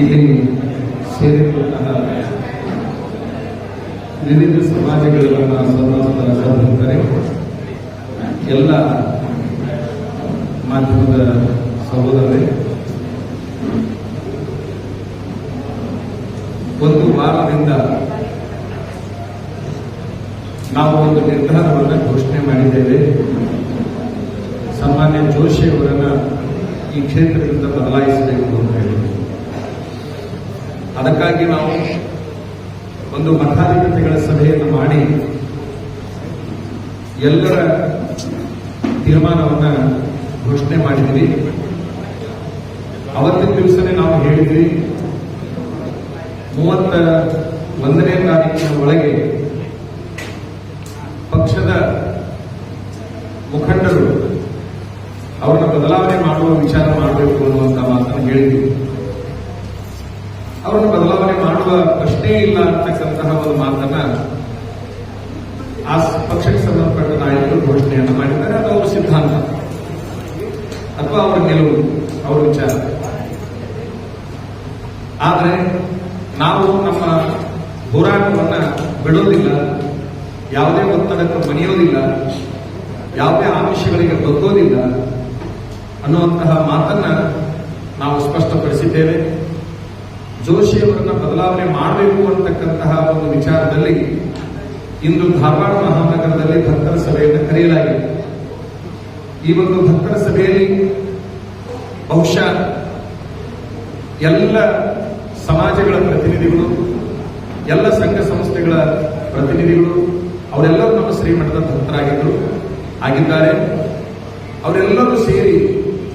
ಇಲ್ಲಿ ಸೇರಿರುವಂತಹ ವಿವಿಧ ಸಮಾಜಗಳನ್ನ ಸಹೋದರರೇ, ಎಲ್ಲ ಮಾಧ್ಯಮದ ಸಹೋದರರೇ, ಒಂದು ವಾರದಿಂದ ನಾವು ಒಂದು ನಿರ್ಧಾರವನ್ನು ಘೋಷಣೆ ಮಾಡಿದ್ದೇವೆ. ಸಾಮಾನ್ಯ ಜೋಶಿ ಅವರನ್ನ ಈ ಕ್ಷೇತ್ರದಿಂದ ಬದಲಾಯಿಸಬೇಕು ಅಂತ ಹೇಳಿ. ಅದಕ್ಕಾಗಿ ನಾವು ಒಂದು ಮಠಾಧಿಪತಿಗಳ ಸಭೆಯನ್ನು ಮಾಡಿ ಎಲ್ಲರ ತೀರ್ಮಾನವನ್ನ ಘೋಷಣೆ ಮಾಡಿದ್ವಿ ಅವತ್ತಿನ ದಿವಸನೇ ನಾವು ಹೇಳಿದ್ವಿ, ಮೂವತ್ತ ಒಂದನೇ ತಾರೀಕಿನ ಒಳಗೆ ಪಕ್ಷದ ಮುಖಂಡರು ಅವರನ್ನ ಬದಲಾವಣೆ ಮಾಡುವ ವಿಚಾರ ಮಾಡಬೇಕು ಅನ್ನುವಂತ ಮಾತನ್ನು ಹೇಳಿದ್ವಿ ಅವರನ್ನು ಬದಲಾವಣೆ ಮಾಡುವ ಪ್ರಶ್ನೆ ಇಲ್ಲ ಅಂತಕ್ಕಂತಹ ಒಂದು ಮಾತನ್ನ ಆ ಪಕ್ಷಕ್ಕೆ ಸಂಬಂಧಪಟ್ಟ ನಾಯಕರು ಘೋಷಣೆಯನ್ನು ಮಾಡಿದ್ದಾರೆ ಅದು ಅವರ ಸಿದ್ಧಾಂತ ಅಥವಾ ಅವರ ನಿಲುವು ಅವರ ವಿಚಾರ ಆದರೆ ನಾವು ನಮ್ಮ ಹೋರಾಟವನ್ನ ಬಿಡೋದಿಲ್ಲ ಯಾವುದೇ ಒತ್ತಡಕ್ಕೆ ಮಣಿಯೋದಿಲ್ಲ ಯಾವುದೇ ಆಮಿಷಗಳಿಗೆ ಬಗ್ಗೋದಿಲ್ಲ ಅನ್ನುವಂತಹ ಮಾತನ್ನ ನಾವು ಸ್ಪಷ್ಟಪಡಿಸಿದ್ದೇವೆ ಜೋಶಿಯವರನ್ನ ಬದಲಾವಣೆ ಮಾಡಬೇಕು ಅಂತಕ್ಕಂತಹ ಒಂದು ವಿಚಾರದಲ್ಲಿ ಇಂದು ಧಾರವಾಡ ಮಹಾನಗರದಲ್ಲಿ ಭಕ್ತರ ಸಭೆಯನ್ನು ಕರೆಯಲಾಗಿದೆ. ಈ ಒಂದು ಭಕ್ತರ ಸಭೆಯಲ್ಲಿ ಬಹುಶಃ ಎಲ್ಲ ಸಮಾಜಗಳ ಪ್ರತಿನಿಧಿಗಳು, ಎಲ್ಲ ಸಂಘ ಸಂಸ್ಥೆಗಳ ಪ್ರತಿನಿಧಿಗಳು, ಅವರೆಲ್ಲರೂ ನಮ್ಮ ಶ್ರೀಮಠದ ಭಕ್ತರಾಗಿದ್ದರು, ಆಗಿದ್ದಾರೆ. ಅವರೆಲ್ಲರೂ ಸೇರಿ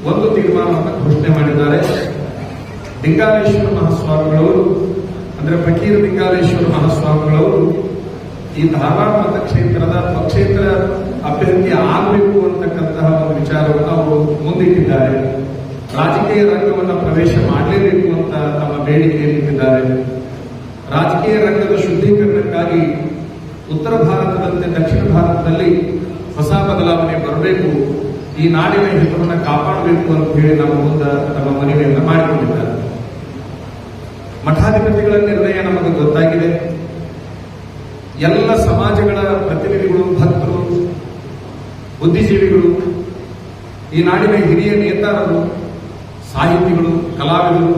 ಒಂದು ತೀರ್ಮಾನವನ್ನು ಘೋಷಣೆ ಮಾಡಿದ್ದಾರೆ. ಲಿಂಗಾಲೇಶ್ವರ ಮಹಾಸ್ವಾಮಿಗಳವರು, ಅಂದ್ರೆ ಫಕೀರ್ ಲಿಂಗಾಲೇಶ್ವರ ಮಹಾಸ್ವಾಮಿಗಳವರು ಈ ಧಾರವಾಡ ಮತಕ್ಷೇತ್ರದ ಪಕ್ಷೇತರ ಅಭ್ಯರ್ಥಿ ಆಗಬೇಕು ಅಂತಕ್ಕಂತಹ ಒಂದು ವಿಚಾರವನ್ನು ಅವರು ಮುಂದಿಟ್ಟಿದ್ದಾರೆ. ರಾಜಕೀಯ ರಂಗವನ್ನು ಪ್ರವೇಶ ಮಾಡಲೇಬೇಕು ಅಂತ ತಮ್ಮ ಬೇಡಿಕೆಯಲ್ಲಿಟ್ಟಿದ್ದಾರೆ ರಾಜಕೀಯ ರಂಗದ ಶುದ್ಧೀಕರಣಕ್ಕಾಗಿ ಉತ್ತರ ಭಾರತದಂತೆ ದಕ್ಷಿಣ ಭಾರತದಲ್ಲಿ ಹೊಸ ಬದಲಾವಣೆ ಬರಬೇಕು. ಈ ನಾಡಿನ ಹಿತವನ್ನು ಕಾಪಾಡಬೇಕು ಅಂತ ಹೇಳಿ ನಮ್ಮ ಮುಂದೆ ತಮ್ಮ ಮನವಿಯನ್ನು ಮಾಡಿಕೊಂಡಿದ್ದಾರೆ. ಮಠಾಧಿಪತಿಗಳ ನಿರ್ಣಯ ನಮಗೆ ಗೊತ್ತಾಗಿದೆ. ಎಲ್ಲ ಸಮಾಜಗಳ ಪ್ರತಿನಿಧಿಗಳು ಭಕ್ತರು ಬುದ್ಧಿಜೀವಿಗಳು, ಈ ನಾಡಿನ ಹಿರಿಯ ನೇತಾರರು, ಸಾಹಿತಿಗಳು, ಕಲಾವಿದರು,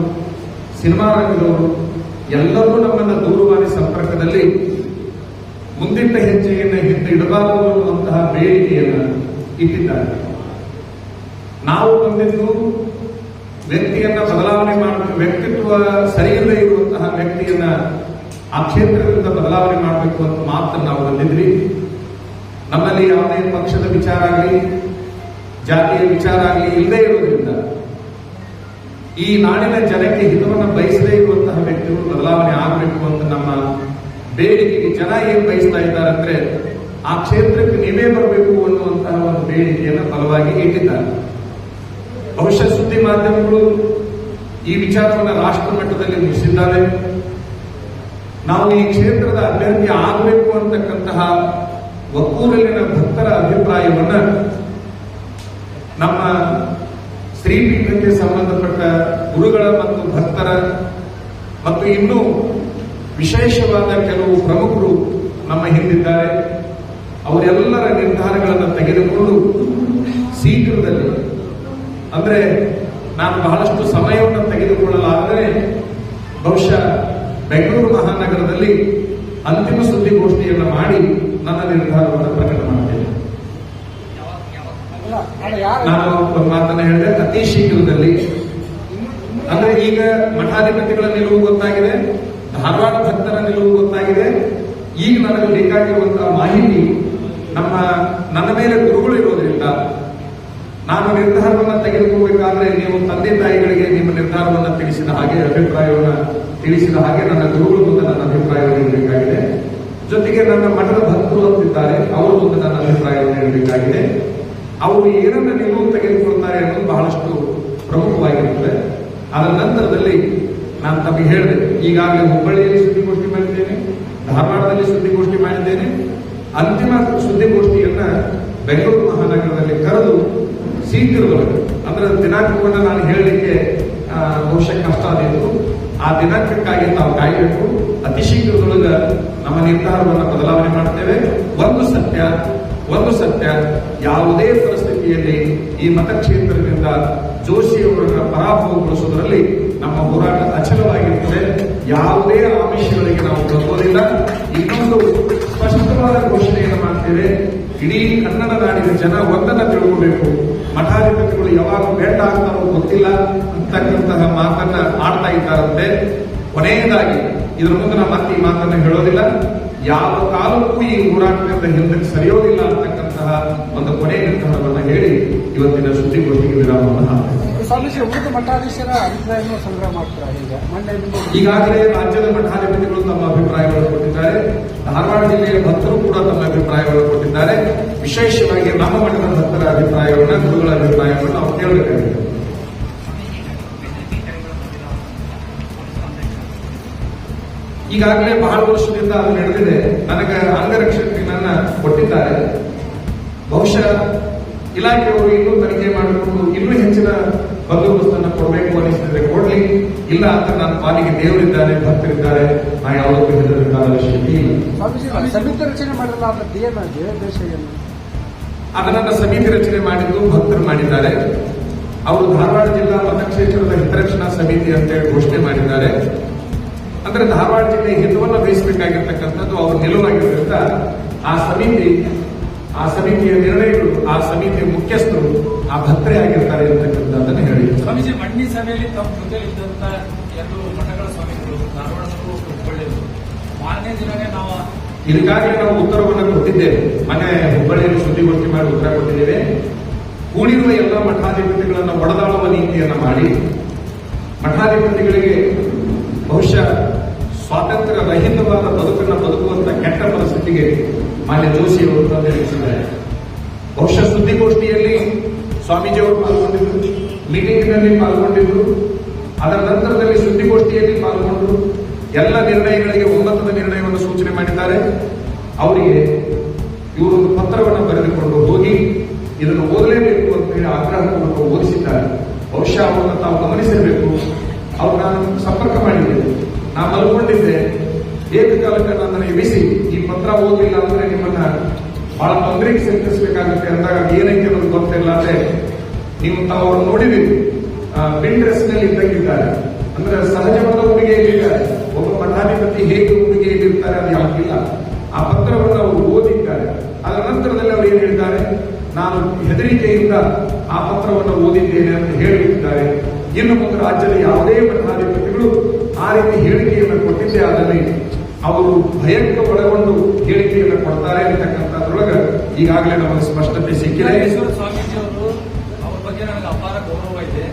ಸಿನಿಮಾ ರಂಗದವರು, ಎಲ್ಲರೂ ನಮ್ಮನ್ನು ದೂರವಾಣಿ ಸಂಪರ್ಕದಲ್ಲಿ ಮುಂದಿಟ್ಟ ಹೆಜ್ಜೆಯನ್ನು ಹಿಂದೆ ಇಡಬಾರದು ಅನ್ನುವಂತಹ ಬೇಡಿಕೆಯನ್ನು ಇಟ್ಟಿದ್ದಾರೆ. ನಾವು ಬಂದಿದ್ದು ವ್ಯಕ್ತಿಯನ್ನ ಬದಲಾವಣೆ ಮಾಡಬೇಕು ವ್ಯಕ್ತಿತ್ವ ಸರಿಯಿಲ್ಲದೆ ಇರುವಂತಹ ವ್ಯಕ್ತಿಯನ್ನ ಆ ಕ್ಷೇತ್ರದಿಂದ ಬದಲಾವಣೆ ಮಾಡಬೇಕು ಅಂತ ಮಾತ್ರ ನಾವು ಬಂದಿದ್ವಿ. ನಮ್ಮಲ್ಲಿ ಯಾವುದೇ ಪಕ್ಷದ ವಿಚಾರ ಆಗಲಿ, ಜಾತಿಯ ವಿಚಾರ ಆಗಲಿ ಇಲ್ಲದೆ ಇರುವುದರಿಂದ ಈ ನಾಡಿನ ಜನಕ್ಕೆ ಹಿತವನ್ನು ಬಯಸದೇ ಇರುವಂತಹ ವ್ಯಕ್ತಿಗಳು ಬದಲಾವಣೆ ಆಗಬೇಕು ಅಂತ ನಮ್ಮ ಬೇಡಿಕೆಗೆ ಜನ ಏನ್ ಬಯಸ್ತಾ ಇದ್ದಾರೆ ಅಂದ್ರೆ ಆ ಕ್ಷೇತ್ರಕ್ಕೆ ನೀವೇ ಬರಬೇಕು ಅನ್ನುವಂತಹ ಒಂದು ಬೇಡಿಕೆಯನ್ನು ಬಲವಾಗಿ ಇಟ್ಟಿದ್ದಾರೆ. ಬಹುಶಃ ಸುದ್ದಿ ಮಾಧ್ಯಮಗಳು ಈ ವಿಚಾರವನ್ನು ರಾಷ್ಟ್ರ ಮಟ್ಟದಲ್ಲಿ ಮುಗಿಸಿದ್ದಾರೆ. ನಾವು ಈ ಕ್ಷೇತ್ರದ ಅಭ್ಯರ್ಥಿ ಆಗಬೇಕು ಅಂತಕ್ಕಂತಹ ಒಕ್ಕೂರಲ್ಲಿನ ಭಕ್ತರ ಅಭಿಪ್ರಾಯವನ್ನ ನಮ್ಮ ಶ್ರೀಪೀಠಕ್ಕೆ ಸಂಬಂಧಪಟ್ಟ ಗುರುಗಳ ಮತ್ತು ಭಕ್ತರ ಮತ್ತು ಇನ್ನೂ ವಿಶೇಷವಾದ ಕೆಲವು ಪ್ರಮುಖರು ನಮ್ಮ ಹಿಂದಿದ್ದಾರೆ. ಅವರೆಲ್ಲರ ನಿರ್ಧಾರಗಳನ್ನು ತೆಗೆದುಕೊಂಡು ಶೀಘ್ರದಲ್ಲಿ, ಅಂದರೆ ನಾನು ಬಹಳಷ್ಟು ಸಮಯವನ್ನು ತೆಗೆದುಕೊಳ್ಳಲಾದರೆ ಬಹುಶಃ ಬೆಂಗಳೂರು ಮಹಾನಗರದಲ್ಲಿ ಅಂತಿಮ ಸುದ್ದಿಗೋಷ್ಠಿಯನ್ನು ಮಾಡಿ ನನ್ನ ನಿರ್ಧಾರವನ್ನು ಪ್ರಕಟ ಮಾಡ್ತೇನೆ. ನಾನು ಮಾತನ್ನ ಹೇಳಿದೆ, ಅತಿ ಶೀಘ್ರದಲ್ಲಿ. ಅಂದ್ರೆ ಈಗ ಮಠಾಧಿಪತಿಗಳ ನಿಲುವು ಗೊತ್ತಾಗಿದೆ, ಧಾರವಾಡ ಭಕ್ತರ ನಿಲುವು ಗೊತ್ತಾಗಿದೆ. ಈಗ ನನಗೆ ಬೇಕಾಗಿರುವಂತಹ ಮಾಹಿತಿ ನಮ್ಮ, ನನ್ನ ಮೇಲೆ ಗುರುಗಳು ಇರೋದ್ರಿಂದ ನಾನು ನಿರ್ಧಾರವನ್ನು ತೆಗೆದುಕೋಬೇಕಾದ್ರೆ ನೀವು ತಂದೆ ತಾಯಿಗಳಿಗೆ ನಿಮ್ಮ ನಿರ್ಧಾರವನ್ನು ತಿಳಿಸಿದ ಹಾಗೆ, ಅಭಿಪ್ರಾಯವನ್ನು ತಿಳಿಸಿದ ಹಾಗೆ ನನ್ನ ಗುರುಗಳು ಮುಂದೆ ನನ್ನ ಅಭಿಪ್ರಾಯವನ್ನು ನೀಡಬೇಕಾಗಿದೆ ಜೊತೆಗೆ ನನ್ನ ಮಠದ ಭಕ್ತರು ಅಂತಿದ್ದಾರೆ. ಅವರು ಒಂದು ನನ್ನ ಅಭಿಪ್ರಾಯವನ್ನು ಹೇಳಬೇಕಾಗಿದೆ. ಅವರು ಏನನ್ನ ನಿಲುವು ತೆಗೆದುಕೊಳ್ತಾರೆ ಅನ್ನೋದು ಬಹಳಷ್ಟು ಪ್ರಮುಖವಾಗಿರುತ್ತದೆ. ಅದರ ನಂತರದಲ್ಲಿ ನಾನು ತಮಗೆ ಹೇಳಿದೆ, ಈಗಾಗಲೇ ಹುಬ್ಬಳ್ಳಿಯಲ್ಲಿ ಸುದ್ದಿಗೋಷ್ಠಿ ಮಾಡಿದ್ದೇನೆ, ಧಾರವಾಡದಲ್ಲಿ ಸುದ್ದಿಗೋಷ್ಠಿ ಮಾಡಿದ್ದೇನೆ. ಅಂತಿಮ ಸುದ್ದಿಗೋಷ್ಠಿಯನ್ನ ಬೆಂಗಳೂರು ಮಹಾನಗರದಲ್ಲಿ ಕರೆದು ಶೀಘ್ರದೊಳಗೆ ಅದರ ದಿನಾಂಕವನ್ನು ನಾನು ಹೇಳಲಿಕ್ಕೆ ಬಹುಶಃ ಕಷ್ಟ ಆದಿತ್ತು ಆ ದಿನಾಂಕಕ್ಕಾಗಿ ನಾವು ಕಾಯಬೇಕು. ಅತಿ ಶೀಘ್ರದೊಳಗ ನಮ್ಮ ನಿರ್ಧಾರವನ್ನು ಬದಲಾವಣೆ ಮಾಡ್ತೇವೆ. ಒಂದು ಸತ್ಯ ಒಂದು ಸತ್ಯ, ಯಾವುದೇ ಪರಿಸ್ಥಿತಿಯಲ್ಲಿ ಈ ಮತಕ್ಷೇತ್ರದಿಂದ ಜೋಶಿಯವರನ್ನ ಪರಾಭವಗೊಳಿಸುವುದರಲ್ಲಿ ನಮ್ಮ ಹೋರಾಟ ಅಚಲವಾಗಿರುತ್ತದೆ ಯಾವುದೇ ಆಮಿಷಗಳಿಗೆ ನಾವು ಬಗ್ಗೋದಿಲ್ಲ ಇನ್ನೊಂದು ಸ್ಪಷ್ಟವಾದ ಘೋಷಣೆಯನ್ನು ಮಾಡ್ತೇವೆ. ಇಡೀ ಕನ್ನಡ ನಾಡಿನ ಜನ ಒಂದನ್ನು ತಿಳ್ಕೋಬೇಕು. ಮಠಾಧಿಪತಿಗಳು ಯಾವಾಗ ಬೇಡ ಆಗ್ತಾರೋ ಗೊತ್ತಿಲ್ಲ ಅಂತಕ್ಕಂತಹ ಮಾತನ್ನ ಆಡ್ತಾ ಇದ್ದಾರಂತೆ. ಕೊನೆಯದಾಗಿ, ಇದ್ರ ಮುಂದೆ ನಮ್ಮ ಮತ್ತೆ ಈ ಮಾತನ್ನ ಹೇಳೋದಿಲ್ಲ. ಯಾವ ಕಾಲಕ್ಕೂ ಈ ಹೋರಾಟದಿಂದ ಹಿಂದಕ್ಕೆ ಸರಿಯೋದಿಲ್ಲ ಅಂತಕ್ಕಂತಹ ಒಂದು ಕೊನೆ ನಿರ್ಧಾರವನ್ನ ಹೇಳಿ ಇವತ್ತಿನ ಸುದ್ದಿಗೋಷ್ಠಿಗೆ ವಿರಾಮವನ್ನು ಸ್ವಾಮೀಜಿ, ಉಳಿದ ಮಠಾಧೀಶರ ಅಭಿಪ್ರಾಯವನ್ನು ಸಂಗ್ರಹ ಮಾಡ್ತಾರೆ ಈಗ ಈಗಾಗಲೇ ರಾಜ್ಯದ ಮಠಾಧಿಪತಿಗಳು ತಮ್ಮ ಅಭಿಪ್ರಾಯಗಳನ್ನು ಕೊಟ್ಟಿದ್ದಾರೆ. ಧಾರವಾಡ ಜಿಲ್ಲೆಯ ಭಕ್ತರು ಕೂಡ ತಮ್ಮ ಅಭಿಪ್ರಾಯಗಳನ್ನು ಕೊಟ್ಟಿದ್ದಾರೆ. ವಿಶೇಷವಾಗಿ ನಮ್ಮ ಮಠದ ಭಕ್ತರ ಅಭಿಪ್ರಾಯವನ್ನು, ಗುರುಗಳ ಅಭಿಪ್ರಾಯವನ್ನು ನಾವು ಕೇಳಬೇಕಾಗಿದೆ. ಈಗಾಗಲೇ ಬಹಳ ವರ್ಷದಿಂದ ಅದು ನಡೆದಿದೆ. ನನಗೆ ಅಂಗರಕ್ಷಕನನ್ನ ಕೊಟ್ಟಿದ್ದಾರೆ. ಬಹುಶಃ ಇಲಾಖೆಯವರು ಇನ್ನೂ ತನಿಖೆ ಮಾಡಿಕೊಂಡು ಇನ್ನೂ ಹೆಚ್ಚಿನ ಬಂದೋಬಸ್ತನ್ನು ಕೊಡಬೇಕು ಅನಿಸಿದ್ರೆ ಕೊಡ್ಲಿ ಇಲ್ಲ ಅಂತ ನನ್ನ ಪಾಲಿಗೆ ದೇವರಿದ್ದಾರೆ ಭಕ್ತರಿದ್ದಾರೆ. ನಾ ಯಾವುದಕ್ಕೂ ಹೆದರಬೇಕಾದ ಅವಶ್ಯಕತೆ ಇಲ್ಲ. ಸಮಿತಿ ರಚನೆ ಮಾಡಲ್ಲ ಅದನ್ನ ಸಮಿತಿ ರಚನೆ ಮಾಡಿದ್ದು ಭಕ್ತರು ಮಾಡಿದ್ದಾರೆ. ಅವರು ಧಾರವಾಡ ಜಿಲ್ಲಾ ಮತಕ್ಷೇತ್ರದ ಹಿತರಕ್ಷಣಾ ಸಮಿತಿ ಅಂತೇಳಿ ಘೋಷಣೆ ಮಾಡಿದ್ದಾರೆ. ಅಂದ್ರೆ ಧಾರವಾಡ ಜಿಲ್ಲೆ ಹಿತವನ್ನು ಬಯಸಬೇಕಾಗಿರ್ತಕ್ಕಂಥದ್ದು ಅವ್ರ ನಿಲುವಾಗಿರೋದ್ರಿಂದ ಆ ಸಮಿತಿ ಆ ಸಮಿತಿಯ ನಿರ್ಣಯಗಳು ಆ ಸಮಿತಿಯ ಮುಖ್ಯಸ್ಥರು ಆ ಭಕ್ತರೇ ಆಗಿರ್ತಾರೆ ಅಂತಕ್ಕಂಥದ್ದನ್ನು ಹೇಳಿ. ಸ್ವಾಮೀಜಿ ಮಂಡಿ ಸಭೆಯಲ್ಲಿ ತಮ್ಮ ಜೊತೆ ಇದ್ದಂತ ಎರಡು ಮಠಗಳ ಸ್ವಾಮಿಗಳು ಧಾರವಾಡದವರು ಹುಬ್ಬಳ್ಳಿಯವರು ಮಾರನೇ ದಿನವೇ ನಾವು ಇದಕ್ಕಾಗಿ ನಾವು ಉತ್ತರವನ್ನು ಕೊಟ್ಟಿದ್ದೇವೆ. ಮನೆ ಹುಬ್ಬಳ್ಳಿಯಲ್ಲಿ ಸುದ್ದಿಗೋಷ್ಠಿ ಮಾಡಿ ಉತ್ತರ ಕೊಟ್ಟಿದ್ದೇವೆ. ಕೂಡಿರುವ ಎಲ್ಲ ಮಠಾಧಿಪತಿಗಳನ್ನು ಒಡೆದಾಳುವ ನೀತಿಯನ್ನು ಮಾಡಿ ಮಠಾಧಿಪತಿಗಳಿಗೆ ಬಹುಶಃ ಸ್ವಾತಂತ್ರ್ಯ ರಹಿತವಾದ ಬದುಕನ್ನು ಬದುಕುವಂತ ಕೆಟ್ಟ ಪರಿಸ್ಥಿತಿಗೆ ಮಾನ್ಯ ಜೋಶಿಯವರು ತಂದಿರಿಸಿದ್ದಾರೆ ಬಹುಶಃ ಸುದ್ದಿಗೋಷ್ಠಿಯಲ್ಲಿ ಸ್ವಾಮೀಜಿಯವರು ಪಾಲ್ಗೊಂಡಿದ್ರು ಮೀಟಿಂಗ್ನಲ್ಲಿ ಪಾಲ್ಗೊಂಡಿದ್ರು ಅದರ ನಂತರದಲ್ಲಿ ಸುದ್ದಿಗೋಷ್ಠಿಯಲ್ಲಿ ಪಾಲ್ಗೊಂಡರು ಎಲ್ಲ ನಿರ್ಣಯಗಳಿಗೆ ಒಮ್ಮತದ ನಿರ್ಣಯವನ್ನು ಸೂಚನೆ ಮಾಡಿದ್ದಾರೆ. ಅವರಿಗೆ ಇವರೊಂದು ಪತ್ರವನ್ನು ಬರೆದುಕೊಂಡು ಹೋಗಿ ಇದನ್ನು ಓದಲೇಬೇಕು ಅಂತ ಹೇಳಿ ಆಗ್ರಹಪೂರ್ವಕ ಓದಿಸಿದ್ದಾರೆ. ಬಹುಶಃ ಅವರನ್ನು ತಾವು ಗಮನಿಸಿರಬೇಕು. ಅವ್ರು ನಾನು ಸಂಪರ್ಕ ಮಾಡಿದ್ದೆ. ನಾನು ಮಲ್ಕೊಂಡಿದ್ದೆ. ಏಕಕಾಲಕ್ಕೆ ನನ್ನನ್ನು ಎಬ್ಬಿಸಿ, ಈ ಪತ್ರ ಓದಲಿಲ್ಲ ಅಂದ್ರೆ ನಿಮ್ಮನ್ನ ಬಹಳ ತೊಂದರೆಗೆ ಸಿಲುಕಿಸಬೇಕಾಗುತ್ತೆ ಅಂದಾಗ ಏನಕ್ಕೆ ನಮ್ಗೆ ಗೊತ್ತಿಲ್ಲ ಅಂದ್ರೆ ನೀವು ತಾವು ಅವ್ರು ನೋಡಿದಿರಿ ಪಿನ್ ಡ್ರೆಸ್ನಲ್ಲಿ ಇದ್ದಂಗಿದ್ದಾರೆ ಅಂದ್ರೆ ಸಹಜವಾದ ಉಡುಗೆಯಲ್ಲಿದ್ದಾರೆ ಒಬ್ಬ ಮಠಾಧಿಪತಿ ಹೇಗೆ ಉಡುಗೆಯಲ್ಲಿರ್ತಾರೆ ಅದು ಯಾವಾಗಿಲ್ಲ ಆ ಪತ್ರವನ್ನು ಅವರು ಓದಿದ್ದಾರೆ. ಅದರ ನಂತರದಲ್ಲಿ ಅವರು ಏನು ಹೇಳಿದ್ದಾರೆ? ನಾನು ಹೆದರಿಕೆಯಿಂದ ಆ ಪತ್ರವನ್ನು ಓದಿದ್ದೇನೆ ಅಂತ ಹೇಳಿದ್ದಾರೆ ಇನ್ನು ಮುಂದೆ ರಾಜ್ಯದ ಯಾವುದೇ ಮಠಾಧಿಪತಿಗಳು ಆ ರೀತಿ ಹೇಳಿಕೆಯನ್ನು ಕೊಟ್ಟಿದ್ದೇ ಆದಲ್ಲಿ ಅವರು ಭಯಕ್ಕೆ ಒಳಗೊಂಡು ಹೇಳಿಕೆಯನ್ನು ಕೊಡ್ತಾರೆ ಅಂತಕ್ಕಂಥದ್ರೊಳಗೆ ಈಗಾಗಲೇ ನಮಗೆ ಸ್ಪಷ್ಟತೆ ಸಿಕ್ಕಿದೆ. ಸ್ವಾಮೀಜಿ ಅವರು ಅವ್ರ ಬಗ್ಗೆ ನನಗೆ ಅಪಾರ ಗೌರವ ಇದೆ.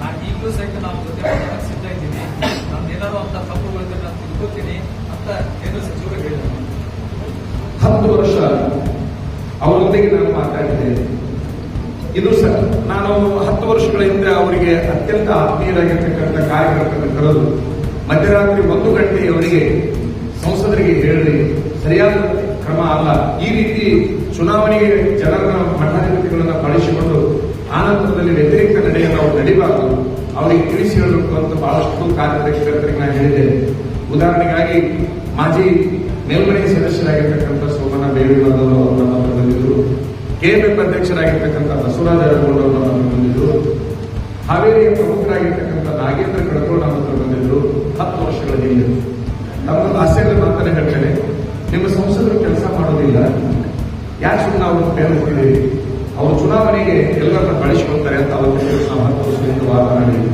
ನಾನು ಈಗಲೂ ಸಹಿತ ನಾವು ಜೊತೆ ಸಿದ್ಧ ಇದ್ದೀನಿ. ನಾನು ಏನಾದ್ರು ಅಂತ ತಪ್ಪುಗಳಿದ್ರೆ ನಾನು ತಿಳ್ಕೊತೀನಿ ಅಂತ ಕೇಂದ್ರ ಸಚಿವರು ಹೇಳಿದರು. ಹತ್ತು ವರ್ಷ ಅವರೊಂದಿಗೆ ನಾನು ಮಾತಾಡಿದ್ದೇನೆ. ಇದು ಸರ್ ನಾನು ಹತ್ತು ವರ್ಷಗಳ ಹಿಂದೆ ಅವರಿಗೆ ಅತ್ಯಂತ ಆತ್ಮೀಯರಾಗಿರ್ತಕ್ಕಂಥ ಕಾರ್ಯಕರ್ತರನ್ನು ಕರೆದು ಮಧ್ಯರಾತ್ರಿ ಒಂದು ಗಂಟೆ ಅವರಿಗೆ ಸಂಸದರಿಗೆ ಹೇಳಿ ಸರಿಯಾದ ಕ್ರಮ ಅಲ್ಲ. ಈ ರೀತಿ ಚುನಾವಣೆಗೆ ಜನರ ಮಠಾಧಿಪತಿಗಳನ್ನ ಬಳಸಿಕೊಂಡು ಆನಂತರದಲ್ಲಿ ವ್ಯತಿರಿಕ್ತ ನಡೆಯನ್ನು ಅವರು ನಡೀಬಾರದು. ಅವರಿಗೆ ತಿಳಿಸಿ ಹೇಳಬೇಕು ಅಂತ ಬಹಳಷ್ಟು ಕಾರ್ಯದರ್ಶಿ ನಾನು ಹೇಳಿದೆ. ಉದಾಹರಣೆಗಾಗಿ ಮಾಜಿ ಮೇಲ್ಮನೆ ಸದಸ್ಯರಾಗಿರ್ತಕ್ಕಂಥ ಸೋಮಣ್ಣ ಬೇವಿಮರದವರು ಅವರು ನಮ್ಮ ಬಂದಿದ್ರು. ಕೆಎಂಎಫ್ ಅಧ್ಯಕ್ಷರಾಗಿರ್ತಕ್ಕಂಥ ಬಸವರಾಜ ಅವರು ನಮ್ಮ ಬಂದಿದ್ರು. ಹಾವೇರಿಯ ಪ್ರಮುಖರಾಗಿರ್ತಕ್ಕಂಥ ನಾಗೇಂದ್ರ ಕಡಕೋಳ ನಮ್ಮ ಬಂದಿದ್ರು. ಹತ್ತು ವರ್ಷಗಳ ಹಿಂದೆ. ತಮ್ಮೊಂದು ಆಸೆಯಲ್ಲಿ ಮಾತನ್ನ ಹೇಳ್ತೇನೆ ನಿಮ್ಮ ಸಂಸದರು ಕೆಲಸ ಮಾಡೋದಿಲ್ಲ. ಯಾಕೆ ಸುಮ್ಮನೆ ಅವರು ಬೇರ್ಬಿಟ್ಟಿದ್ದೀರಿ ಅವರು ಚುನಾವಣೆಗೆ ಎಲ್ಲರನ್ನ ಬಳಸಿಕೊಳ್ತಾರೆ ಅಂತ ಅವರು ಕೆಲಸ ಹತ್ತು ವರ್ಷದಿಂದ ವಾದ ಮಾಡಿದ್ವಿ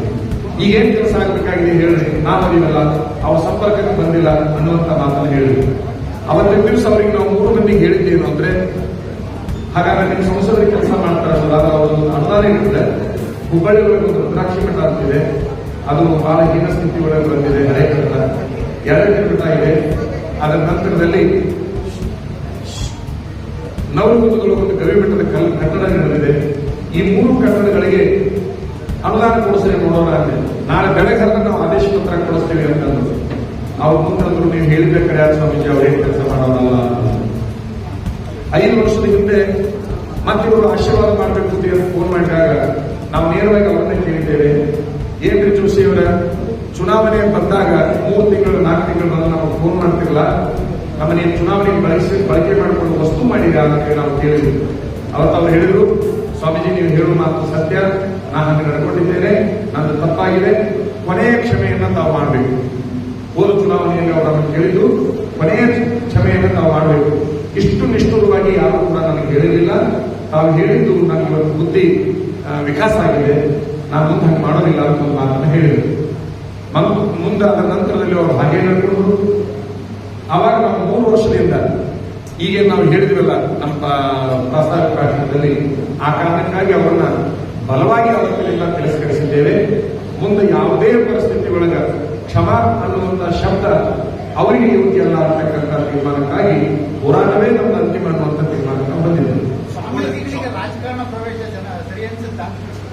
ಈಗೇನ್ ಕೆಲಸ ಆಗಬೇಕಾಗಿದೆ ಹೇಳಿ ನಾವು ಅದೀವಲ್ಲ, ಅವ್ರ ಸಂಪರ್ಕಕ್ಕೆ ಬಂದಿಲ್ಲ ಅನ್ನುವಂತ ಮಾತನ್ನು ಹೇಳಿ ಅವರ ದಿವಸ ಅವರಿಗೆ ನಾವು ಮೂರು ಮಂದಿಗೆ ಹೇಳಿದ್ದೇನು ಅಂದ್ರೆ, ಹಾಗಾದ್ರೆ ನಿಮ್ಮ ಸಂಸದರಿಗೆ ಕೆಲಸ ಮಾಡ್ತಾರಲ್ಲ ಅದು ಅವರು ಅನುದಾನ ಇರುತ್ತೆ. ಹುಬ್ಬಳ್ಳಿ ಒಳಗೆ ಒಂದು ರುದ್ರಾಕ್ಷಿ ಮಠ ಅದು ಬಹಳ ಹೀನ ಸ್ಥಿತಿ ಒಳಗೆ ಬಂದಿದೆ, ಹಳೆ ಎರಡನೇ ಮಠ ಇದೆ. ಅದರ ನಂತರದಲ್ಲಿ ನವಗುಂದಗಳು ಒಂದು ಗವಿಮಠದ ಕಲ್ ಕಟ್ಟಡ ನಡೆದಿದೆ ಈ ಮೂರು ಕಟ್ಟಡಗಳಿಗೆ ಅನುದಾನ ಕೊಡಿಸ್ರಿ ನೋಡೋಣ ನಾಳೆ ಬೆಳೆಗಾರರ ನಾವು ಆದೇಶ ಪತ್ರ ಕೊಡಿಸ್ತೀವಿ ಅಂತಂದ್ರು ಅವ್ರು ಮುಂದಂದ್ರು ನೀವು ಹೇಳಿದ ಸ್ವಾಮೀಜಿ ಅವ್ರೇನ್ ಕೆಲಸ ಮಾಡೋದಲ್ಲ ಅಂತ. ಐದು ವರ್ಷದ ಹಿಂದೆ ಮತ್ತೆ ಇವರು ಆಶೀರ್ವಾದ ಮಾಡಬೇಕು ಅಂತ ಫೋನ್ ಮಾಡಿದಾಗ ನಾವು ನೇರವಾಗಿ ಅವರನ್ನ ಕೇಳಿದ್ದೇವೆ. ಏನ್ರಿ ಜೋಶಿಯವರ ಚುನಾವಣೆ ಬಂದಾಗ ಮೂರು ತಿಂಗಳು, ನಾಲ್ಕು ತಿಂಗಳು ಬಂದು ನಾವು ಫೋನ್ ಮಾಡ್ತಿರಲ್ಲ ನಮ್ಮನೆ ಚುನಾವಣೆ ಬಳಸಿ ಬಳಕೆ ಮಾಡಿಕೊಂಡು ವಸ್ತು ಮಾಡಿದ ಅಂತ ನಾವು ಕೇಳಿದ್ವಿ. ಅವತ್ತು ಅವ್ರು ಹೇಳಿದ್ರು, ಸ್ವಾಮೀಜಿ, ನೀವು ಹೇಳುವ ಮಾತು ಸತ್ಯ. ನಾನು ಹಂಗೆ ನಡ್ಕೊಂಡಿದ್ದೇನೆ. ನಂದು ತಪ್ಪಾಗಿದೆ. ಕೊನೆಯ ಕ್ಷಮೆಯನ್ನು ತಾವು ಮಾಡಬೇಕು. ಹೋದ ಚುನಾವಣೆಯಲ್ಲಿ ಅವರು ನಮಗೆ ಕೊನೆಯ ಕ್ಷಮೆಯನ್ನು ತಾವು ಮಾಡಬೇಕು. ಇಷ್ಟು ನಿಷ್ಠುರವಾಗಿ ಯಾರು ಕೂಡ ನನಗೆ ಹೇಳಿರಲಿಲ್ಲ. ತಾವು ಹೇಳಿದ್ದು ನನಗೆ ಇವತ್ತು ಬುದ್ಧಿ ವಿಕಾಸ ಆಗಿದೆ. ನಾನು ಮುಂದೆ ಹಂಗೆ ಮಾಡೋದಿಲ್ಲ ಅಂತ ಒಂದು ಮಾತನ್ನು ಹೇಳಿದರು. ಮತ್ತು ಮುಂದಾದ ನಂತರದಲ್ಲಿ ಅವರು ಹಾಗೆ ನಡ್ಕೊಂಡ್ರು ಅವಾಗ ನಾವು ಮೂರು ವರ್ಷದಿಂದ ಈಗ ನಾವು ಹೇಳಿದ್ವಲ್ಲ ನಮ್ಮ ಪ್ರಸ್ತಾವ ಭಾಷಣದಲ್ಲಿ, ಆ ಕಾರಣಕ್ಕಾಗಿ ಅವರನ್ನ ಬಲವಾಗಿ ಅವರ ತಿರಸ್ಕರಿಸಿದ್ದೇವೆ. ಮುಂದೆ ಯಾವುದೇ ಪರಿಸ್ಥಿತಿ ಒಳಗ ಕ್ಷಮ ಅನ್ನುವಂತ ಶಬ್ದ ಅವರಿಗೆ ಯೋಗ್ಯ ಅಲ್ಲ ಅಂತಕ್ಕಂಥ ತೀರ್ಮಾನಕ್ಕಾಗಿ ಹೋರಾಟವೇ ನಮ್ಮ ಅಂತಿಮ ಅನ್ನುವಂಥ ತೀರ್ಮಾನಕ್ಕೆ ನಾವು ಬಂದಿದ್ದೇವೆ ಸ್ವಾಮೀಜಿಗಳಿಗೆ ರಾಜಕಾರಣ ಪ್ರವೇಶ ಜನ ಸರಿ ಅನ್ಸುತ್ತಾ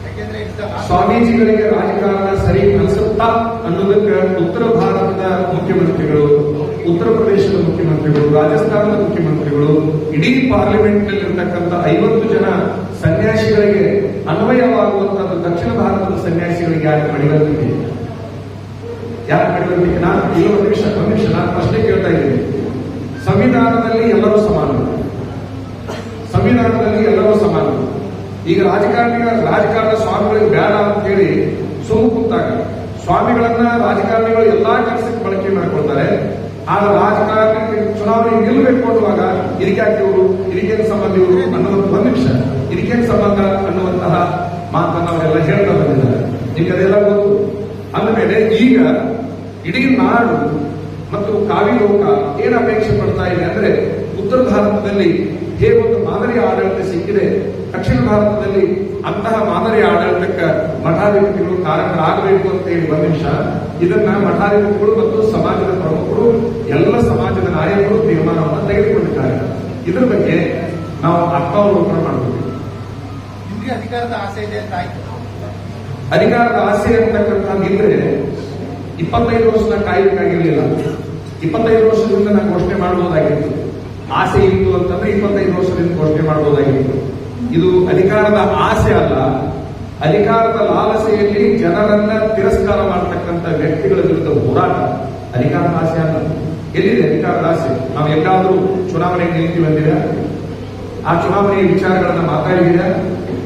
ಯಾಕೆಂದ್ರೆ ಇದ್ದ ಸ್ವಾಮೀಜಿಗಳಿಗೆ ರಾಜಕಾರಣ ಸರಿ ಅನಿಸುತ್ತಾ ಅನ್ನೋದಕ್ಕೆ ಉತ್ತರ ಭಾರತದ ಮುಖ್ಯಮಂತ್ರಿಗಳು, ಉತ್ತರ ಪ್ರದೇಶದ ಮುಖ್ಯಮಂತ್ರಿಗಳು, ರಾಜಸ್ಥಾನದ ಮುಖ್ಯಮಂತ್ರಿಗಳು, ಇಡೀ ಪಾರ್ಲಿಮೆಂಟ್ನಲ್ಲಿ ಐವತ್ತು ಜನ ಸನ್ಯಾಸಿಗಳಿಗೆ ಅನ್ವಯವಾಗುವಂತದ್ದು ದಕ್ಷಿಣ ಭಾರತದ ಸನ್ಯಾಸಿಗಳಿಗೆ ಯಾಕೆ ಮಡಿವಂತಿದೆ ಯಾಕೆ ಮಡಿವಂತಿಗೆ ನಾನು ಇಲ್ಲ ನಿಮಿಷ ನಿಮಿಷ, ನಾನು ಪ್ರಶ್ನೆ ಕೇಳ್ತಾ ಇದ್ದೀನಿ. ಸಂವಿಧಾನದಲ್ಲಿ ಎಲ್ಲರೂ ಸಮಾನ ಸಂವಿಧಾನದಲ್ಲಿ ಈಗ ರಾಜಕಾರಣಿಗಳ ರಾಜಕಾರಣ ಸ್ವಾಮಿಗಳಿಗೆ ಬೇಡ ಅಂತ ಹೇಳಿ ಕೂತಾಗ. ಸ್ವಾಮಿಗಳನ್ನ ರಾಜಕಾರಣಿಗಳು ಎಲ್ಲಾ ಕೆಲಸಕ್ಕೆ ಬಳಕೆ ಮಾಡ್ಕೊಳ್ತಾರೆ. ಆಗ ರಾಜಕಾರಣಿ ಚುನಾವಣೆ ನಿಲ್ಲಬೇಕು ಅನ್ನುವಾಗ ಇದಕ್ಯಾಕೆ ಇವರು? ಇದಕ್ಕೇನು ಸಂಬಂಧ ಇವರು ಅನ್ನೋದು ಒಂದು ನಿಮಿಷ. ಇದಕ್ಕೇನು ಸಂಬಂಧ ಅನ್ನುವಂತಹ ಮಾತನ್ನು ಅವರೆಲ್ಲ ಹೇಳ್ತಾ ಬಂದಿದ್ದಾರೆ. ನಿಮ್ಗೆ ಅದೆಲ್ಲ ಗೊತ್ತು. ಅಂದಮೇಲೆ ಈಗ ಇಡೀ ನಾಡು ಮತ್ತು ಕಾವಿ ಲೋಕ ಏನು ಅಪೇಕ್ಷೆ ಪಡ್ತಾ ಇದೆ ಅಂದ್ರೆ ಉತ್ತರ ಭಾರತದಲ್ಲಿ ಹೇಗೊಂದು ಮಾದರಿ ಆಡಳಿತ ಸಿಕ್ಕಿದೆ ದಕ್ಷಿಣ ಭಾರತದಲ್ಲಿ ಅಂತಹ ಮಾದರಿ ಆಡಳಿತಕ್ಕೆ ಮಠಾಧಿಪತಿಗಳು ಕಾರಣರಾಗಬೇಕು ಅಂತ ಹೇಳಿ ಒಂದು ನಿಮಿಷ ಇದನ್ನ ಮಠಾಧಿಪತಿಗಳು ಮತ್ತು ಸಮಾಜದ ಪ್ರಮುಖರು ಎಲ್ಲ ಸಮಾಜದ ನಾಯಕರು ತೀರ್ಮಾನವನ್ನು ತೆಗೆದುಕೊಂಡಿದ್ದಾರೆ. ಇದರ ಬಗ್ಗೆ ನಾವು ಅರ್ಥಾವಲೋಕನ ಮಾಡಬೇಕು. ಅಧಿಕಾರದ ಆಸೆ ಇದೆ ಅಂತ ಆಯ್ತು. ಅಧಿಕಾರದ ಆಸೆ ಅಂತಕ್ಕಂಥದ್ದಿದ್ರೆ ಇಪ್ಪತ್ತೈದು ವರ್ಷದ ಕಾಯಬೇಕಾಗಿರ್ಲಿಲ್ಲ ಇಪ್ಪತ್ತೈದು ವರ್ಷದಿಂದ ನಾನು ಘೋಷಣೆ ಮಾಡಬಹುದಾಗಿತ್ತು ಆಸೆ ಇತ್ತು ಅಂತಂದ್ರೆ ಇಪ್ಪತ್ತೈದು ವರ್ಷದಿಂದ ಘೋಷಣೆ ಮಾಡಬಹುದಾಗಿತ್ತು ಇದು ಅಧಿಕಾರದ ಆಸೆ ಅಲ್ಲ. ಅಧಿಕಾರದ ಲಾಲಸೆಯಲ್ಲಿ ಜನರನ್ನ ತಿರಸ್ಕಾರ ಮಾಡತಕ್ಕಂಥ ವ್ಯಕ್ತಿಗಳ ವಿರುದ್ಧ ಹೋರಾಟ. ಅಧಿಕಾರದ ಆಸೆ ಅಲ್ಲ. ಎಲ್ಲಿದೆ ಅಧಿಕಾರದ ಆಸೆ? ನಾವು ಎಲ್ಲಾದರೂ ಚುನಾವಣೆಗೆ ನಿಲ್ತೀವಿ ಅಂದಿರಾ ಆ ಚುನಾವಣೆಯ ವಿಚಾರಗಳನ್ನ ಮಾತಾಡಿದ್ದೀರಾ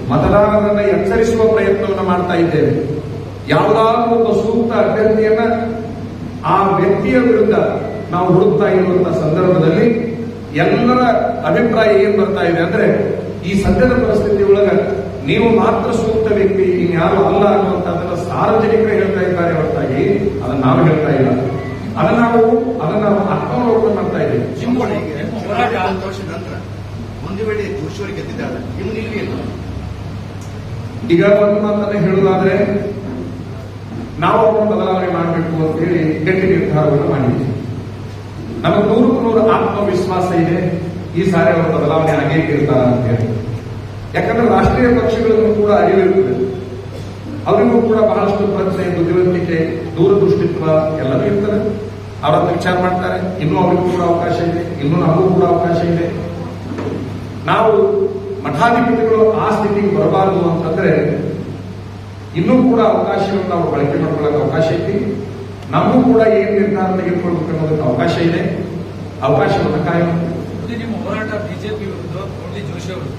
ಮತದಾರರನ್ನ ಎಚ್ಚರಿಸುವ ಪ್ರಯತ್ನವನ್ನು ಮಾಡ್ತಾ ಇದ್ದೇವೆ. ಯಾವುದಾದ್ರೂ ಒಬ್ಬ ಸೂಕ್ತ ಅಭ್ಯರ್ಥಿಯನ್ನ ಆ ವ್ಯಕ್ತಿಯ ವಿರುದ್ಧ ನಾವು ಹುಡುಕ್ತಾ ಇರುವಂತಹ ಸಂದರ್ಭದಲ್ಲಿ ಎಲ್ಲರ ಅಭಿಪ್ರಾಯ ಏನ್ ಬರ್ತಾ ಇದೆ ಅಂದ್ರೆ ಈ ಸದ್ಯದ ಪರಿಸ್ಥಿತಿ ಒಳಗ ನೀವು ಮಾತ್ರ ಸೂಕ್ತ ವ್ಯಕ್ತಿ ಇನ್ಯಾರು ಅಲ್ಲ ಅನ್ನುವಂಥದ್ದನ್ನ ಸಾರ್ವಜನಿಕರು ಹೇಳ್ತಾ ಇದ್ದಾರೆ ಹೊರತಾಗಿ ಅದನ್ನ ನಾವು ಹೇಳ್ತಾ ಇಲ್ಲ. ಅದನ್ನ ನಾವು ಅದನ್ನ ನಾವು ಆತ್ಮಾವಲೋಕನ ಮಾಡ್ತಾ ಇದ್ದೀವಿ. ಒಂದು ವರ್ಷ ನಂತರ ಒಂದು ವೇಳೆ ಜೋಶಿಯವರು ಗೆದ್ದಿದ್ದಾರೆ ನಿಮ್ಮ ನಿಲುವು ಏನು? ಈಗ ಒಂದು ಮಾತನ್ನ ಹೇಳುವುದಾದ್ರೆ ನಾವು ಅವರನ್ನು ಬದಲಾವಣೆ ಮಾಡಬೇಕು ಅಂತ ಹೇಳಿ ಗಟ್ಟಿ ನಿರ್ಧಾರವನ್ನು ಮಾಡಿದ್ವಿ. ನಮಗೆ ನೂರಕ್ಕೂ ನೂರು ಆತ್ಮವಿಶ್ವಾಸ ಇದೆ. ಈ ಸಾರಿ ಅವರ ಬದಲಾವಣೆ ಆಗೇ ಇರ್ತಾರ ಅಂತ ಹೇಳಿ ಯಾಕಂದ್ರೆ ರಾಷ್ಟ್ರೀಯ ಪಕ್ಷಗಳಿಗೂ ಕೂಡ ಅರಿವಿರುತ್ತದೆ. ಅವರಿಗೂ ಕೂಡ ಬಹಳಷ್ಟು ಪ್ರಜ್ಞೆ, ಬುದ್ಧಿವಂತಿಕೆ, ದೂರದೃಷ್ಟಿತ್ವ ಎಲ್ಲರೂ ಇರ್ತದೆ. ಅವರನ್ನು ವಿಚಾರ ಮಾಡ್ತಾರೆ. ಇನ್ನೂ ಅವರಿಗೂ ಕೂಡ ಅವಕಾಶ ಇದೆ. ಇನ್ನೂ ನಮಗೂ ಕೂಡ ಅವಕಾಶ ಇದೆ. ನಾವು ಮಠಾಧಿಪತಿಗಳು ಆ ಸ್ಥಿತಿಗೆ ಬರಬಾರದು ಅಂತಂದ್ರೆ ಇನ್ನೂ ಕೂಡ ಅವಕಾಶವನ್ನು ನಾವು ಬಳಕೆ ಮಾಡ್ಕೊಳ್ಳೋಕೆ ಅವಕಾಶ ಐತಿ ನಮಗೂ ಕೂಡ ಏನ್ ನಿರ್ಧಾರ ತೆಗೆದುಕೊಳ್ಬೇಕು ಅನ್ನೋದಕ್ಕೆ ಅವಕಾಶ ಇದೆ. ಅವಕಾಶವನ್ನು ನಿಮ್ಮ ಹೋರಾಟ ಬಿಜೆಪಿ ವಿರುದ್ಧ ಕೋಟಿ ಜೋಶಿ ಅವರು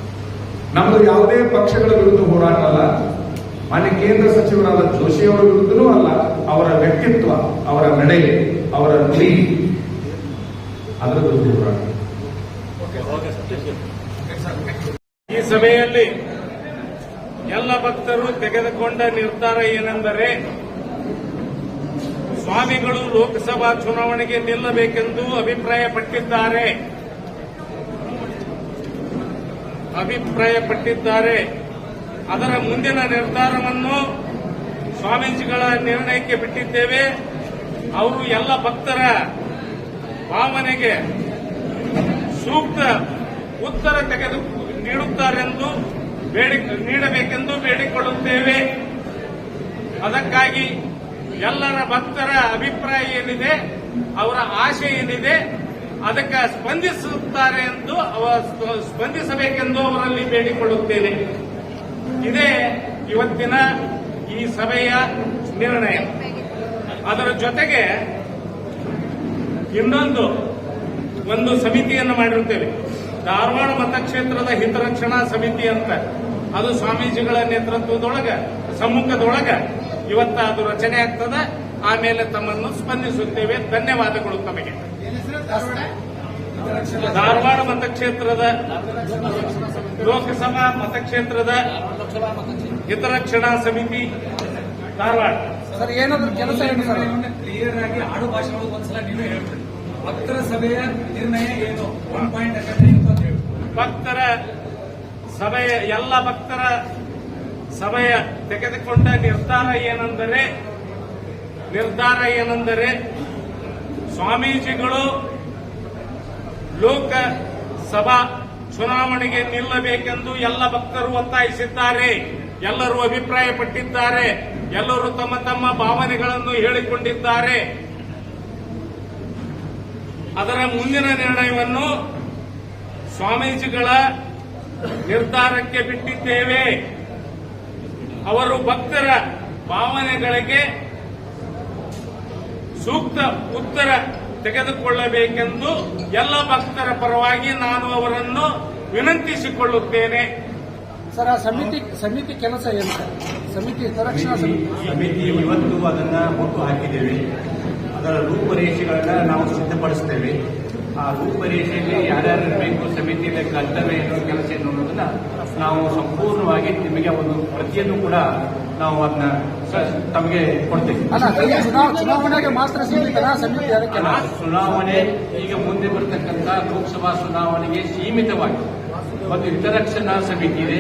ನಮ್ದು ಯಾವುದೇ ಪಕ್ಷಗಳ ವಿರುದ್ಧ ಹೋರಾಟ ಅಲ್ಲ ಮಾನ್ಯ ಕೇಂದ್ರ ಸಚಿವರಾದ ಜೋಶಿ ಅವರ ವಿರುದ್ಧನೂ ಅಲ್ಲ, ಅವರ ವ್ಯಕ್ತಿತ್ವ, ಅವರ ನಡೆ, ಅವರ ನುಡಿ. ಅದರ ವಿರುದ್ಧ ಹೋರಾಟ. ಈ ಸಭೆಯಲ್ಲಿ ಎಲ್ಲ ಭಕ್ತರು ತೆಗೆದುಕೊಂಡ ನಿರ್ಧಾರ ಏನೆಂದರೆ, ಸ್ವಾಮಿಗಳು ಲೋಕಸಭಾ ಚುನಾವಣೆಗೆ ನಿಲ್ಲಬೇಕೆಂದು ಅಭಿಪ್ರಾಯಪಟ್ಟಿದ್ದಾರೆ. ಅಭಿಪ್ರಾಯಪಟ್ಟಿದ್ದಾರೆ. ಅದರ ಮುಂದಿನ ನಿರ್ಧಾರವನ್ನು ಸ್ವಾಮೀಜಿಗಳ ನಿರ್ಣಯಕ್ಕೆ ಬಿಟ್ಟಿದ್ದೇವೆ. ಅವರು ಎಲ್ಲ ಭಕ್ತರ ಭಾವನೆಗೆ ಸೂಕ್ತ ಉತ್ತರ ತೆಗೆದು ನೀಡುತ್ತಾರೆಂದು ನೀಡಬೇಕೆಂದು ಬೇಡಿಕೊಳ್ಳುತ್ತೇವೆ. ಅದಕ್ಕಾಗಿ ಎಲ್ಲರ ಭಕ್ತರ ಅಭಿಪ್ರಾಯ ಏನಿದೆ, ಅವರ ಆಶೆ ಏನಿದೆ ಅದಕ್ಕೆ ಸ್ಪಂದಿಸುತ್ತಾರೆ ಎಂದು ಸ್ಪಂದಿಸಬೇಕೆಂದು ಅವರಲ್ಲಿ ಬೇಡಿಕೊಳ್ಳುತ್ತೇನೆ. ಇದೇ ಇವತ್ತಿನ ಈ ಸಭೆಯ ನಿರ್ಣಯ. ಅದರ ಜೊತೆಗೆ ಇನ್ನೊಂದು, ಒಂದು ಸಮಿತಿಯನ್ನು ಮಾಡಿರುತ್ತೇವೆ. ಧಾರವಾಡ ಮತಕ್ಷೇತ್ರದ ಹಿತರಕ್ಷಣಾ ಸಮಿತಿ ಅಂತ. ಅದು ಸ್ವಾಮೀಜಿಗಳ ನೇತೃತ್ವದೊಳಗೆ, ಸಮ್ಮುಖದೊಳಗೆ ಇವತ್ತ ಅದು ರಚನೆ ಆಗ್ತದೆ. ಆಮೇಲೆ ತಮ್ಮನ್ನು ಸ್ಪಂದಿಸುತ್ತೇವೆ. ಧನ್ಯವಾದಗಳು ತಮಗೆ. ಧಾರವಾಡ ಮತಕ್ಷೇತ್ರದ ಲೋಕಸಭಾ ಮತಕ್ಷೇತ್ರದ ಹಿತರಕ್ಷಣಾ ಸಮಿತಿ ಧಾರವಾಡ. ಸರ್ ಏನಾದ್ರೂ ಕೆಲಸ ಏನು ಸರ್? ಕ್ಲಿಯರ್ ಆಗಿ ಆಡು ಭಾಷೆಗಳು ಒಂದ್ಸಲ ನೀವೇ ಹೇಳ್ತೀರಿ ಭಕ್ತರ ಸಭೆಯ ನಿರ್ಣಯ ಏನು? ಒನ್ ಪಾಯಿಂಟ್ ಅಂತ ಹೇಳಿ ಭಕ್ತರ ಸಭೆಯ ಎಲ್ಲ ಭಕ್ತರ ಸಭೆಯ ತೆಗೆದುಕೊಂಡ ನಿರ್ಧಾರ ಏನೆಂದರೆ ನಿರ್ಧಾರ ಏನೆಂದರೆ ಸ್ವಾಮೀಜಿಗಳು ಲೋಕಸಭಾ ಚುನಾವಣೆಗೆ ನಿಲ್ಲಬೇಕೆಂದು ಎಲ್ಲ ಭಕ್ತರು ಒತ್ತಾಯಿಸಿದ್ದಾರೆ. ಎಲ್ಲರೂ ಅಭಿಪ್ರಾಯಪಟ್ಟಿದ್ದಾರೆ. ಎಲ್ಲರೂ ತಮ್ಮ ತಮ್ಮ ಭಾವನೆಗಳನ್ನು ಹೇಳಿಕೊಂಡಿದ್ದಾರೆ. ಅದರ ಮುಂದಿನ ನಿರ್ಣಯವನ್ನು ಸ್ವಾಮೀಜಿಗಳ ನಿರ್ಧಾರಕ್ಕೆ ಬಿಟ್ಟಿದ್ದೇವೆ. ಅವರು ಭಕ್ತರ ಭಾವನೆಗಳಿಗೆ ಸೂಕ್ತ ಉತ್ತರ ತೆಗೆದುಕೊಳ್ಳಬೇಕೆಂದು ಎಲ್ಲ ಭಕ್ತರ ಪರವಾಗಿ ನಾನು ಅವರನ್ನು ವಿನಂತಿಸಿಕೊಳ್ಳುತ್ತೇನೆ. ಸರ್ ಆ ಸಮಿತಿ ಸಮಿತಿ ಕೆಲಸ ಏನು ಸರ್? ಸಮಿತಿ ಸಮಿತಿ ಇವತ್ತು ಅದನ್ನ ಒಟ್ಟು ಹಾಕಿದ್ದೇವೆ. ಅದರ ರೂಪರೇಷೆಗಳನ್ನ ನಾವು ಸಿದ್ಧಪಡಿಸ್ತೇವೆ. ಆ ರೂಪರೇಷೆಯಲ್ಲಿ ಯಾರ್ಯಾರು ಇರಬೇಕು ಸಮಿತಿಯಲ್ಲಿ ಕರ್ತವ್ಯ ಏನು ಕೆಲಸ ಏನು ಅನ್ನೋದನ್ನ ನಾವು ಸಂಪೂರ್ಣವಾಗಿ ನಿಮಗೆ ಒಂದು ಪ್ರತಿಯನ್ನು ಕೂಡ ನಾವು ಅದನ್ನ ತಮಗೆ ಕೊಡ್ತೀವಿ. ಚುನಾವಣೆಗೆ ಮಾತ್ರ ಚುನಾವಣೆ ಈಗ ಮುಂದೆ ಬರ್ತಕ್ಕಂಥ ಲೋಕಸಭಾ ಚುನಾವಣೆಗೆ ಸೀಮಿತವಾಗಿ ಒಂದು ಹಿತರಕ್ಷಣಾ ಸಮಿತಿ ಇದೆ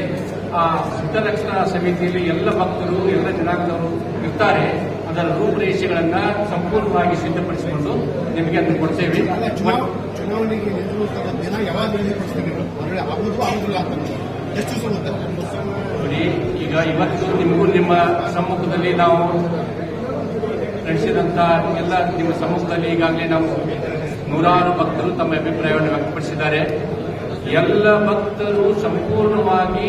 ಆ ಹಿತರಕ್ಷಣಾ ಸಮಿತಿಯಲ್ಲಿ ಎಲ್ಲ ಭಕ್ತರು ಎಲ್ಲ ಜನಾಂಗದವರು ಇರ್ತಾರೆ. ಅದರ ರೂಪರೇಷೆಗಳನ್ನ ಸಂಪೂರ್ಣವಾಗಿ ಸಿದ್ಧಪಡಿಸಿಕೊಂಡು ನಿಮಗೆ ಅದನ್ನು ಕೊಡ್ತೇವೆ. ಚುನಾವಣೆಗೆ ಎಷ್ಟು ನೋಡಿ ಈಗ ಇವತ್ತು ನಿಮಗೂ ನಿಮ್ಮ ಸಮ್ಮುಖದಲ್ಲಿ ನಾವು ನಡೆಸಿದಂತ ಎಲ್ಲ ನಿಮ್ಮ ಸಮ್ಮುಖದಲ್ಲಿ ಈಗಾಗಲೇ ನಾವು ನೂರಾರು ಭಕ್ತರು ತಮ್ಮ ಅಭಿಪ್ರಾಯವನ್ನು ವ್ಯಕ್ತಪಡಿಸಿದ್ದಾರೆ. ಎಲ್ಲ ಭಕ್ತರು ಸಂಪೂರ್ಣವಾಗಿ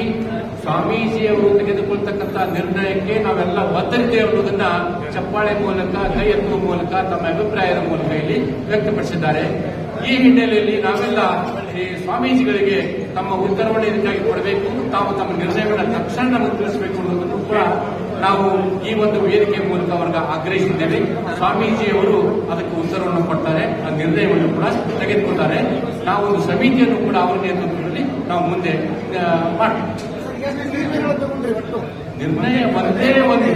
ಸ್ವಾಮೀಜಿಯವರು ತೆಗೆದುಕೊಳ್ತಕ್ಕಂಥ ನಿರ್ಣಯಕ್ಕೆ ನಾವೆಲ್ಲ ಬದ್ಧರಿದ್ದೇವೆ ಅನ್ನೋದನ್ನ ಚಪ್ಪಾಳೆ ಮೂಲಕ, ಕೈ ಮೂಲಕ ತಮ್ಮ ಅಭಿಪ್ರಾಯದ ಮೂಲಕ ಇಲ್ಲಿ ವ್ಯಕ್ತಪಡಿಸಿದ್ದಾರೆ. ಈ ಹಿನ್ನೆಲೆಯಲ್ಲಿ ನಾವೆಲ್ಲ ಈ ಸ್ವಾಮೀಜಿಗಳಿಗೆ ತಮ್ಮ ಉತ್ತರವನ್ನು ಕೊಡಬೇಕು, ತಾವು ತಮ್ಮ ನಿರ್ಣಯಗಳನ್ನು ತಕ್ಷಣ ತಿಳಿಸಬೇಕು ಅನ್ನೋದನ್ನು ಕೂಡ ನಾವು ಈ ಒಂದು ವೇದಿಕೆ ಮೂಲಕ ಅವರಿಗೆ ಆಗ್ರಹಿಸಿದ್ದೇವೆ. ಸ್ವಾಮೀಜಿಯವರು ಅದಕ್ಕೆ ಉತ್ತರವನ್ನು ಕೊಡ್ತಾರೆ, ಆ ನಿರ್ಣಯವನ್ನು ಕೂಡ ತೆಗೆದುಕೊಳ್ತಾರೆ. ನಾವು ಒಂದು ಸಮಿತಿಯನ್ನು ಕೂಡ ಅವರ ನೇತೃತ್ವದಲ್ಲಿ ನಾವು ಮುಂದೆ ಮಾಡ್ತೀವಿ. ನಿರ್ಣಯ ಒಂದೇ ಒಂದು.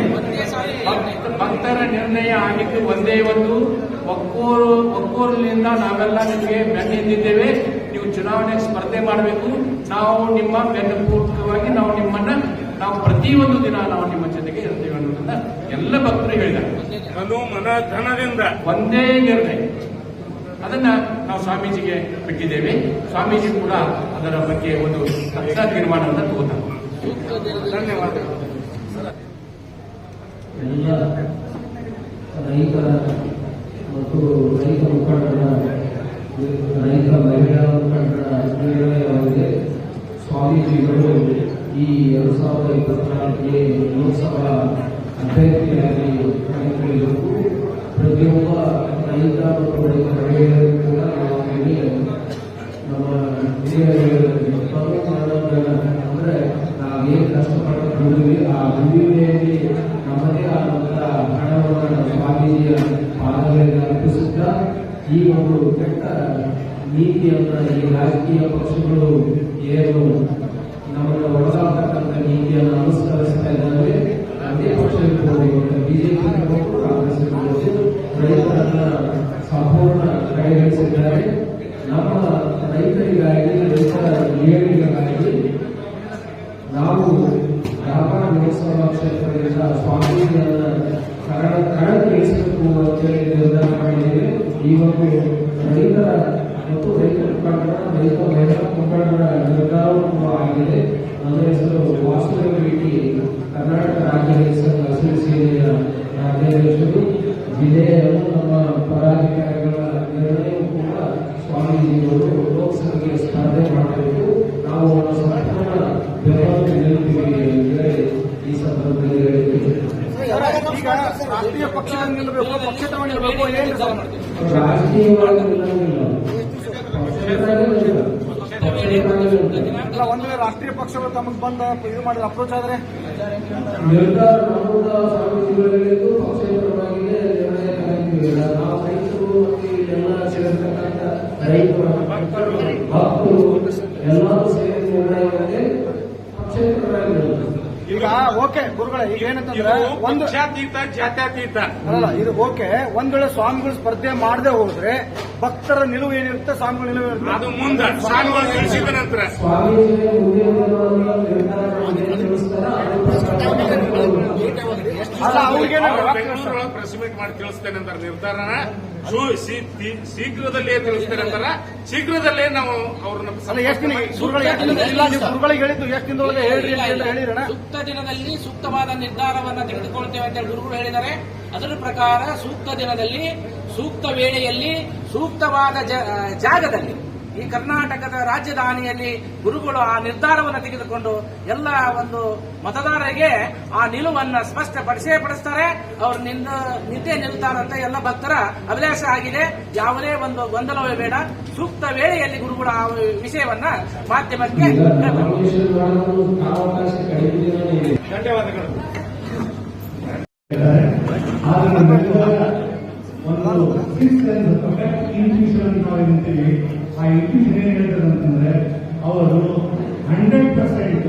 ಭಕ್ತರ ನಿರ್ಣಯ ಆಗಿದ್ದು ಒಂದೇ ಒಂದು. ಒಕ್ಕೂರು ಒಕ್ಕೂರಿನಿಂದ ನಾವೆಲ್ಲ ನಿಮಗೆ ಬೆನ್ನಿದ್ದೇವೆ ನೀವು ಚುನಾವಣೆ ಸ್ಪರ್ಧೆ ಮಾಡಬೇಕು. ನಾವು ನಿಮ್ಮ ಬೆನ್ನುಪೂರ್ವಕವಾಗಿ ನಾವು ನಿಮ್ಮನ್ನ ನಾವು ಪ್ರತಿಯೊಂದು ದಿನ ನಾವು ನಿಮ್ಮ ಜೊತೆಗೆ ಇರ್ತೇವೆ ಅನ್ನೋದನ್ನ ಎಲ್ಲ ಭಕ್ತರು ಹೇಳಿದ್ದಾರೆ. ಧನದಿಂದ. ಒಂದೇ ನಿರ್ಣಯ ಅದನ್ನ ನಾವು ಸ್ವಾಮೀಜಿಗೆ ಬಿಟ್ಟಿದ್ದೇವೆ. ಸ್ವಾಮೀಜಿ ಕೂಡ ಅದರ ಬಗ್ಗೆ ಒಂದು ತಕ್ಷಣ ತೀರ್ಮಾನವನ್ನು ತಗೋತಾರೆ. ಧನ್ಯವಾದಗಳು. ಎಲ್ಲ ರೈತರ ಮತ್ತು ರೈತ ಮುಖಂಡರ ರೈತ ಮಹಿಳಾ ಮುಖಂಡರ ನಿರ್ಣಯವಾಗಿದೆ ಸ್ವಾಮೀಜಿಗಳು ಈ ಎರಡು ಸಾವಿರದ ಇಪ್ಪತ್ನಾಲ್ಕನೇ ಲೋಕಸಭಾ ಅಭ್ಯರ್ಥಿಯಾಗಿ ಕಣಕ್ಕಿಳಿಯಬೇಕು ಪ್ರತಿಯೊಬ್ಬ ರೈತ ಮತ್ತು ರೈತ ಮಹಿಳೆಯರು ಕೂಡ ನಾವು ಇಲ್ಲಿ ನಮ್ಮ ಹಿರಿಯರು ಅಂದ್ರೆ ನಾವೇನು ಕಷ್ಟಪಟ್ಟು ಆ ದುಡಿಮೆಯಲ್ಲಿ ಈ ಒಂದು ಕೆಟ್ಟ ನೀತಿಯನ್ನ ಈ ರಾಜಕೀಯ ಪಕ್ಷಗಳು ಏನು ನಮ್ಮನ್ನು ಒಳಗಾಗ್ತಕ್ಕಂಥ ನೀತಿಯನ್ನು ಅನುಸರಿಸ್ತಾ ಇದ್ದಾರೆ. ಅದೇ ಪಕ್ಷ ಬಿಜೆಪಿ ಕಾಂಗ್ರೆಸ್ ಇರ್ಬೋದು ರೈತರನ್ನ ಸಂಪೂರ್ಣ ಕಡೆಗಣಿಸಿದ್ದಾರೆ ನಮ್ಮ ರೈತರಿಗಾಗಿ ರೈತರ ಏಳಿಗೆಗಾಗಿ ನಾವು ಧಾರವಾಡ ಲೋಕಸಭಾ ಕ್ಷೇತ್ರದಿಂದ ಸ್ವಾಮೀಜಿಯನ್ನ ಕನ್ನಡ ಕಣಕ್ಕಿಳಿಸಬೇಕು ಅಂತೇಳಿ ನಿರ್ಧಾರ ಮಾಡಿದ್ದೇವೆ ಈ ಒಂದು ರೈತರ ಮತ್ತು ರೈತ ಮುಖಂಡರ ರೈತ ಮಹಿಳಾ ಮುಖಂಡರ ನಿರ್ಧಾರವೂ ಆಗಿದೆ ನನ್ನ ಹೆಸರು ವಾಸುದೇವ ಭೇಟಿ ಕರ್ನಾಟಕ ರಾಜ್ಯ ರೈತ ಸಂಘ ಹಸಿರು ಸೇನೆಯ ರಾಜ್ಯಾಧ್ಯಕ್ಷರು ವಿಧೇಯವನ್ನು ನಮ್ಮ ಪದಾಧಿಕಾರಿಗಳ ನಿರ್ಣಯವೂ ಕೂಡ ಸ್ವಾಮೀಜಿಯವರು ಲೋಕಸಭೆಗೆ ಸ್ಪರ್ಧೆ ಮಾಡಬೇಕು. ನಾವು ಅವರ ಸಂಪೂರ್ಣ ಬೆಂಬಲಕ್ಕೆ ಎಂದರೆ ಈ ಸಂದರ್ಭದಲ್ಲಿ ಹೇಳಿದ್ದೇವೆ ರಾಷ್ಟ್ರೀಯ ನಿಲ್ಲಬೇಕು ನಿಲ್ಲಬೇಕು ಏನು ರಾಜಕೀಯವಾಗಿ ನಿಲ್ಲಂಗಿಲ್ಲ. ಒಂದ್ ವೇಳೆ ರಾಷ್ಟ್ರೀಯ ಪಕ್ಷಗಳು ತಮಗೆ ಬಂದ ಇದು ಮಾಡಿದ ಅಪ್ರೋಚ್ ಆದ್ರೆ? ನಿರ್ಧಾರ ನಾವು ರೈತರು ಮತ್ತು ರೈತರು ಭಕ್ತರು ಎಲ್ಲರೂ ಸೇರಿ ನಿರ್ಣಯಕ್ಕೆ ಈಗ ಓಕೆ ಗುರುಗಳೇ ಈಗ ಏನಂತಂದ್ರೆ ಒಂದು ಜಾತ್ಯಾತೀತ. ಜಾತ್ಯತೀತ ಅಲ್ಲ ಇದು ಓಕೆ. ಒಂದ್ ವೇಳೆ ಸ್ವಾಮಿಗಳು ಸ್ಪರ್ಧೆ ಮಾಡದೆ ಹೋದ್ರೆ ಭಕ್ತರ ನಿಲುವು ಏನಿರುತ್ತೆ ಸ್ವಾಮಿಗಳ ನಿಲುವು ಇರುತ್ತೆ ಅದು ಮುಂದೆ ಸ್ವಾಮಿಗಳು ತಿಳಿಸಿದ ನಂತರ. ಅಲ್ಲ ಅವ್ರಿಗೆ ಬೆಂಗಳೂರೊಳಗೆ ಪ್ರೆಸ್ ಮೀಟ್ ಮಾಡಿ ತಿಳಿಸ್ತೇನೆ ಅಂತಾರೆ ನಿರ್ಧಾರನ ಶೀಘ್ರದಲ್ಲೇ ತಿಳಿಸ್ತೇನೆ ಅಂತಾರ ಶೀಘ್ರದಲ್ಲೇ ನಾವು ಅವ್ರನ್ನ ಅಲ್ಲ ಎಷ್ಟು ಗುರುಗಳಿಗೆ ಹೇಳಿದ್ದು ಎಷ್ಟು ದಿನದೊಳಗೆ ಹೇಳ್ರಿ ಅಂತ ಎಲ್ಲ ಹೇಳಿರಣ ಸೂಕ್ತ ದಿನದಲ್ಲಿ ಸೂಕ್ತವಾದ ನಿರ್ಧಾರವನ್ನ ತೆಗೆದುಕೊಳ್ತೇವೆ ಅಂತ ಹೇಳಿ ಗುರುಗಳು ಹೇಳಿದ್ದಾರೆ. ಅದರ ಪ್ರಕಾರ ಸೂಕ್ತ ದಿನದಲ್ಲಿ ಸೂಕ್ತ ವೇಳೆಯಲ್ಲಿ ಸೂಕ್ತವಾದ ಜಾಗದಲ್ಲಿ ಈ ಕರ್ನಾಟಕದ ರಾಜಧಾನಿಯಲ್ಲಿ ಗುರುಗಳು ಆ ನಿರ್ಧಾರವನ್ನು ತೆಗೆದುಕೊಂಡು ಎಲ್ಲ ಒಂದು ಮತದಾರರಿಗೆ ಆ ನಿಲುವನ್ನ ಸ್ಪಷ್ಟಪಡಿಸೇ ಪಡಿಸ್ತಾರೆ. ಅವರು ನಿಂದ ನಿದ್ದೆ ನಿಲ್ತಾರಂತ ಅಂತ ಎಲ್ಲ ಭಕ್ತರ ಅಭಿಲಾಷ ಆಗಿದೆ. ಯಾವುದೇ ಒಂದು ಗೊಂದಲವೇ ಬೇಡ. ಸೂಕ್ತ ವೇಳೆಯಲ್ಲಿ ಗುರುಗಳು ಆ ವಿಷಯವನ್ನ ಮಾಧ್ಯಮಕ್ಕೆ ಈಗ ಒಂದು ಸಿಕ್ಸ್ ಇನ್ಫ್ಯೂಷನ್ ನಾವು ಏನಂತೀವಿ ಆ ಇನ್ಫ್ಯೂಷನ್ ಏನ್ ಹೇಳ್ತಾರೆ ಅಂತಂದ್ರೆ ಅವರು ಹಂಡ್ರೆಡ್ ಪರ್ಸೆಂಟ್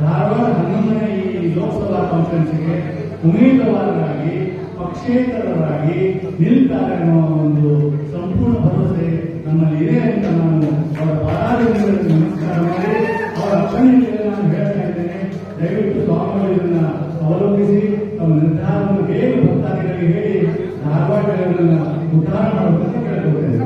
ಧಾರವಾಡ ಹನ್ನೊಂದನೇ ಈ ಲೋಕಸಭಾ ಕಾನ್ಫರೆನ್ಸ್ಗೆ ಉಮೇದುವಾರರಾಗಿ ಪಕ್ಷೇತರರಾಗಿ ನಿಲ್ತಾರೆ ಅನ್ನೋ ಒಂದು ಸಂಪೂರ್ಣ ಭರವಸೆ ನಮ್ಮಲ್ಲಿ ಇದೆ ಅಂತ ನಾನು ಅವರ ಪರಾಧೀನಗಳಿಗೆ ನಮಸ್ಕಾರ ಮಾಡಿ ಅವರ ಅಪ್ಪನಿಗೆ ನಾನು ಹೇಳ್ತಾ ಇದ್ದೇನೆ ದಯವಿಟ್ಟು ಸ್ವಾಮಿಗಳು ಇದನ್ನ ಅವಲೋಕಿಸಿ ತಮ್ಮ ನಿರ್ಧಾರವನ್ನು ಬೇಗ ಭಕ್ತಾದಿಗಳಿಗೆ ಹೇಳಿ ಧಾರವಾಡ ಜನರನ್ನ ಉದ್ಧಾರ ಮಾಡಬೇಕಂತ ಕೇಳ್ಕೊಳ್ತೇನೆ